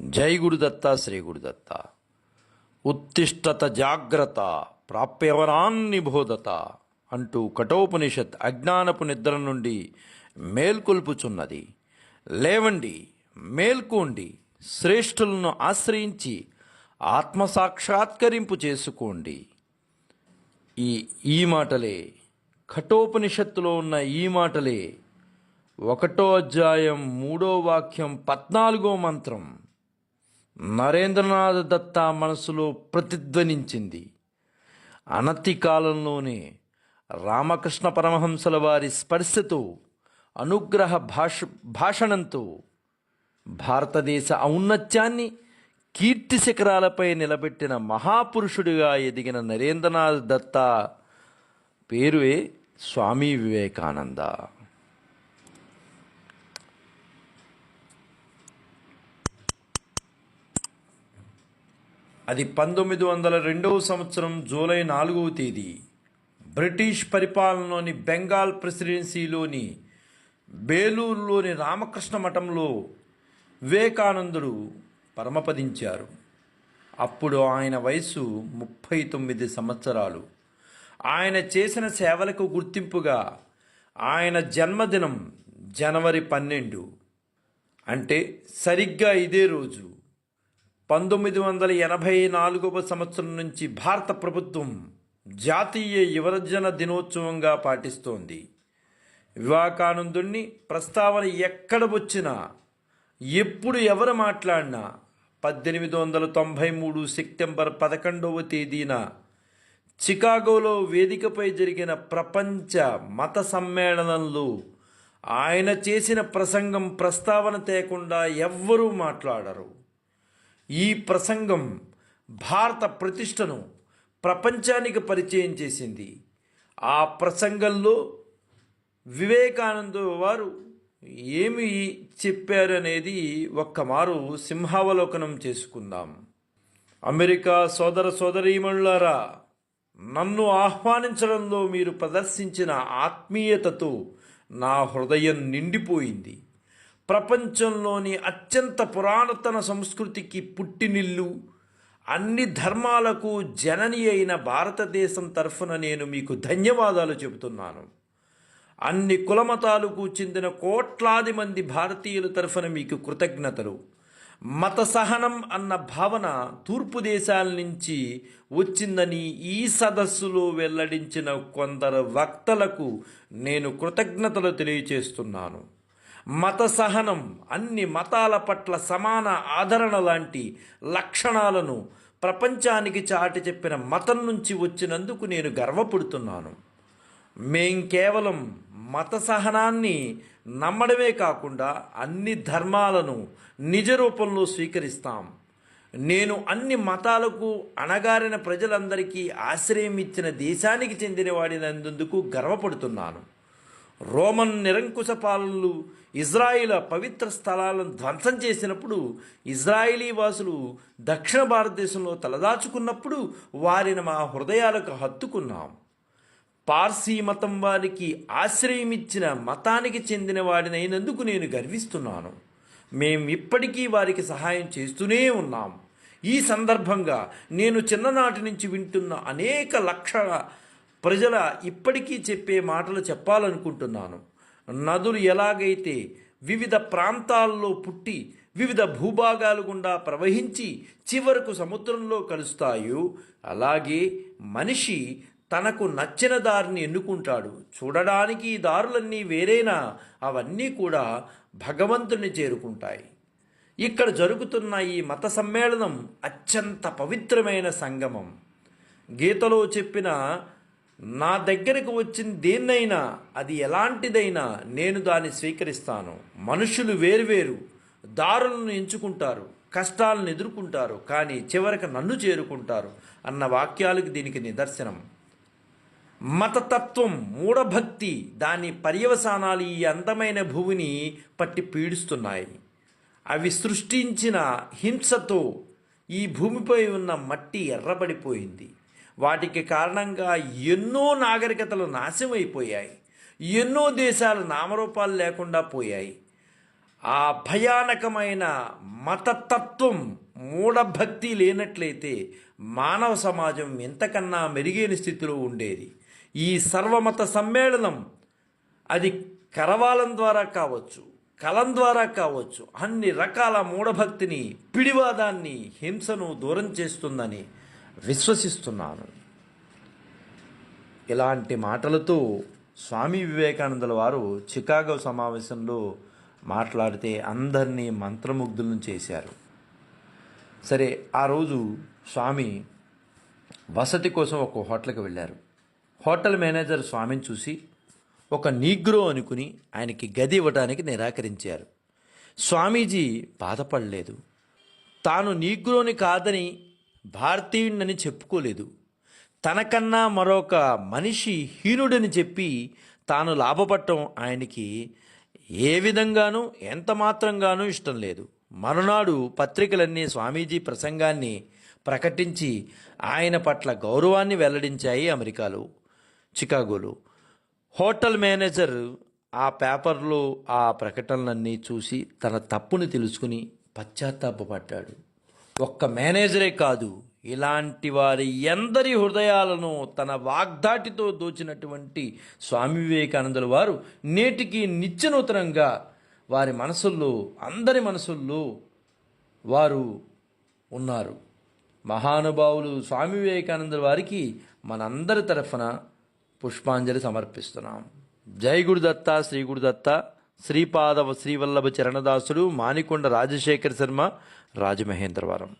జై గురుదత్త శ్రీ గురుదత్త ఉత్తిష్టత జాగ్రత్త ప్రాప్యవరాన్ని బోధత అంటూ కఠోపనిషత్ అజ్ఞానపు నిద్ర నుండి మేల్కొల్పుచున్నది. లేవండి మేల్కోండి శ్రేష్ఠులను ఆశ్రయించి ఆత్మసాక్షాత్కరింపు చేసుకోండి. ఈ ఈ మాటలే కఠోపనిషత్తులో ఉన్న ఈ మాటలే ఒకటో అధ్యాయం మూడో వాక్యం పద్నాలుగో మంత్రం. నరేంద్రనాథ్ దత్త మనసులో ప్రతిధ్వనించింది. అనతి కాలంలోనే రామకృష్ణ పరమహంసల వారి స్పర్శతో అనుగ్రహ భాష భాషణంతో భారతదేశ ఔన్నత్యాన్ని కీర్తి శిఖరాలపై నిలబెట్టిన మహాపురుషుడిగా ఎదిగిన నరేంద్రనాథ్ దత్త పేరువే స్వామి వివేకానంద. అది పంతొమ్మిది వందల రెండవ సంవత్సరం జూలై నాలుగవ తేదీ. బ్రిటిష్ పరిపాలనలోని బెంగాల్ ప్రెసిడెన్సీలోని బేలూరులోని రామకృష్ణ మఠంలో వివేకానందుడు పరమపదించారు. అప్పుడు ఆయన వయసు ముప్పై తొమ్మిది సంవత్సరాలు. ఆయన చేసిన సేవలకు గుర్తింపుగా ఆయన జన్మదినం జనవరి పన్నెండు. అంటే సరిగ్గా ఇదే రోజు. పంతొమ్మిది వందల ఎనభై నాలుగవ సంవత్సరం నుంచి భారత ప్రభుత్వం జాతీయ యువజన దినోత్సవంగా పాటిస్తోంది. వివేకానందుణ్ణి ప్రస్తావన ఎక్కడ వచ్చినా ఎప్పుడు ఎవరు మాట్లాడినా పద్దెనిమిది వందల తొంభై మూడు సెప్టెంబర్ పదకొండవ తేదీన చికాగోలో వేదికపై జరిగిన ప్రపంచ మత సమ్మేళనంలో ఆయన చేసిన ప్రసంగం ప్రస్తావన తేకుండా ఎవ్వరూ మాట్లాడరు. ఈ ప్రసంగం భారత ప్రతిష్టను ప్రపంచానికి పరిచయం చేసింది. ఆ ప్రసంగంలో వివేకానంద వారు ఏమి చెప్పారనేది ఒక్కమారు సింహావలోకనం చేసుకుందాం. అమెరికా సోదర సోదరీమణులారా నన్ను ఆహ్వానించడంలో మీరు ప్రదర్శించిన ఆత్మీయతతో నా హృదయం నిండిపోయింది. ప్రపంచంలోని అత్యంత పురాతన సంస్కృతికి పుట్టినిల్లు. అన్ని ధర్మాలకు జనని అయిన భారతదేశం తరఫున నేను మీకు ధన్యవాదాలు చెబుతున్నాను. అన్ని కులమతాలకు చెందిన కోట్లాది మంది భారతీయుల తరఫున మీకు కృతజ్ఞతలు. మత సహనం అన్న భావన తూర్పు దేశాల నుంచి వచ్చిందని ఈ సదస్సులో వెల్లడించిన కొందరు వక్తలకు నేను కృతజ్ఞతలు తెలియచేస్తున్నాను. మత సహనం అన్ని మతాల పట్ల సమాన ఆదరణ లాంటి లక్షణాలను ప్రపంచానికి చాటి చెప్పిన మతం నుంచి వచ్చినందుకు నేను గర్వపడుతున్నాను. మేం కేవలం మత సహనాన్ని నమ్మడమే కాకుండా అన్ని ధర్మాలను నిజ రూపంలో స్వీకరిస్తాం. నేను అన్ని మతాలకు అణగారిన ప్రజలందరికీ ఆశ్రయం ఇచ్చిన దేశానికి చెందినవాడినందుకు గర్వపడుతున్నాను. రోమన్ నిరంకుశ పాలనలు ఇజ్రాయిల పవిత్ర స్థలాలను ధ్వంసం చేసినప్పుడు ఇజ్రాయిలీ వాసులు దక్షిణ భారతదేశంలో తలదాచుకున్నప్పుడు వారిని మా హృదయాలకు హత్తుకున్నాం. పార్సీ మతం వారికి ఆశ్రయం ఇచ్చిన మతానికి చెందిన వాడినైనందుకు నేను గర్విస్తున్నాను. మేము ఇప్పటికీ వారికి సహాయం చేస్తూనే ఉన్నాం. ఈ సందర్భంగా నేను చిన్ననాటి నుంచి వింటున్న అనేక లక్షల ప్రజల ఇప్పటికీ చెప్పే మాటలు చెప్పాలనుకుంటున్నాను. నదులు ఎలాగైతే వివిధ ప్రాంతాల్లో పుట్టి వివిధ భూభాగాలు గుండా ప్రవహించి చివరకు సముద్రంలో కలుస్తాయో అలాగే మనిషి తనకు నచ్చిన దారిని ఎన్నుకుంటాడు. చూడడానికి ఈ దారులన్నీ వేరేనా అవన్నీ కూడా భగవంతుని చేరుకుంటాయి. ఇక్కడ జరుగుతున్న ఈ మత సమ్మేళనం అత్యంత పవిత్రమైన సంగమం. గీతలో చెప్పిన నా దగ్గరకు వచ్చిన దేన్నైనా అది ఎలాంటిదైనా నేను దాన్ని స్వీకరిస్తాను. మనుషులు వేరువేరు దారులను ఎంచుకుంటారు కష్టాలను ఎదుర్కొంటారు కానీ చివరికి నన్ను చేరుకుంటారు అన్న వాక్యాలకు దీనికి నిదర్శనం. మతతత్వం మూఢభక్తి దాని పర్యవసానాలు ఈ అందమైన భూమిని పట్టి పీడిస్తున్నాయి. అవి సృష్టించిన హింసతో ఈ భూమిపై ఉన్న మట్టి ఎర్రబడిపోయింది. వాటికి కారణంగా ఎన్నో నాగరికతలు నాశమైపోయాయి ఎన్నో దేశాలు నామరూపాలు లేకుండా పోయాయి. ఆ భయానకమైన మతతత్వం మూఢభక్తి లేనట్లయితే మానవ సమాజం ఎంతకన్నా మెరుగైన స్థితిలో ఉండేది. ఈ సర్వమత సమ్మేళనం అది కరవాలం ద్వారా కావచ్చు కలం ద్వారా కావచ్చు అన్ని రకాల మూఢభక్తిని పిడివాదాన్ని హింసను దూరం చేస్తుందని విశ్వసిస్తున్నాను. ఇలాంటి మాటలతో స్వామి వివేకానందుల వారు చికాగో సమావేశంలో మాట్లాడితే అందరినీ మంత్రముగ్ధులను చేశారు. సరే ఆ రోజు స్వామి వసతి కోసం ఒక హోటల్కి వెళ్ళారు. హోటల్ మేనేజర్ స్వామిని చూసి ఒక నీగ్రో అనుకుని ఆయనకి గది ఇవ్వడానికి నిరాకరించారు. స్వామీజీ బాధపడలేదు. తాను నీగ్రోని కాదని భారతీయుడినని చెప్పుకోలేదు. తనకన్నా మరొక మనిషి హీనుడని చెప్పి తాను లాభపడటం ఆయనకి ఏ విధంగానూ ఎంత మాత్రంగానూ ఇష్టం లేదు. మరునాడు పత్రికలన్నీ స్వామీజీ ప్రసంగాన్ని ప్రకటించి ఆయన పట్ల గౌరవాన్ని వెల్లడించాయి అమెరికాలో చికాగోలో. హోటల్ మేనేజర్ ఆ పేపర్లో ఆ ప్రకటనలన్నీ చూసి తన తప్పుని తెలుసుకుని పశ్చాత్తాపడ్డాడు ఒక్క మేనేజరే కాదు ఇలాంటి వారి ఎందరి హృదయాలను తన వాగ్దాటితో దోచినటువంటి స్వామి వివేకానందుల వారు నేటికి నిత్యనూతనంగా వారి మనసుల్లో అందరి మనసుల్లో వారు ఉన్నారు. మహానుభావులు స్వామి వివేకానందుల వారికి మనందరి తరఫున పుష్పాంజలి సమర్పిస్తున్నాం. జై గురుదత్త శ్రీ గురుదత్త. శ్రీపాదవ శ్రీవల్లభ చరణదాసుడు మానికొండ రాజశేఖర శర్మ రాజమహేంద్రవరం.